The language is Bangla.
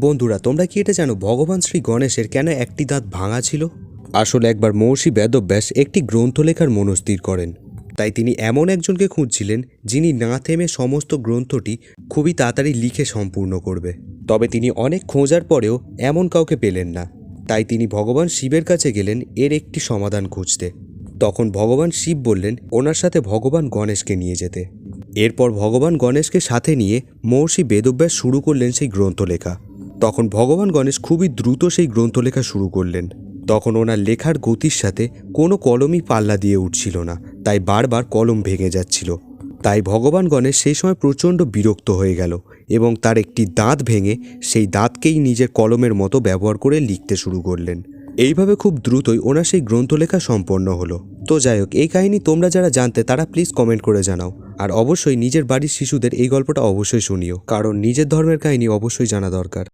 বন্ধুরা, তোমরা কি এটা জানো ভগবান শ্রী গণেশের কেন একটি দাঁত ভাঙা ছিল? আসলে একবার মহর্ষি বেদব্যাস একটি গ্রন্থ লেখার মনস্থির করেন। তাই তিনি এমন একজনকে খুঁজছিলেন যিনি না থেমে সমস্ত গ্রন্থটি খুবই তাড়াতাড়ি লিখে সম্পূর্ণ করবে। তবে তিনি অনেক খোঁজার পরেও এমন কাউকে পেলেন না। তাই তিনি ভগবান শিবের কাছে গেলেন এর একটি সমাধান খুঁজতে। তখন ভগবান শিব বললেন, ওনার সাথে ভগবান গণেশকে নিয়ে যেতে। এরপর ভগবান গণেশকে সাথে নিয়ে মহর্ষি বেদব্যাস শুরু করলেন সেই গ্রন্থ লেখা তখন ভগবান গণেশ খুবই দ্রুত সেই গ্রন্থ লেখা শুরু করলেন। তখন ওনার লেখার গতির সাথে কোনো কলমই পাল্লা দিয়ে উঠছিল না, তাই বারবার কলম ভেঙে যাচ্ছিল। তাই ভগবান গণেশ সেই সময় প্রচণ্ড বিরক্ত হয়ে গেল এবং তার একটি দাঁত ভেঙে সেই দাঁতকেই নিজের কলমের মতো ব্যবহার করে লিখতে শুরু করলেন। এইভাবে খুব দ্রুতই ওনার সেই গ্রন্থলেখা সম্পন্ন হলো। তো যাই হোক, এই কাহিনী তোমরা যারা জানতে, তারা প্লিজ কমেন্ট করে জানাও। আর অবশ্যই নিজের বাড়ির শিশুদের এই গল্পটা অবশ্যই শুনিও, কারণ নিজের ধর্মের কাহিনী অবশ্যই জানা দরকার।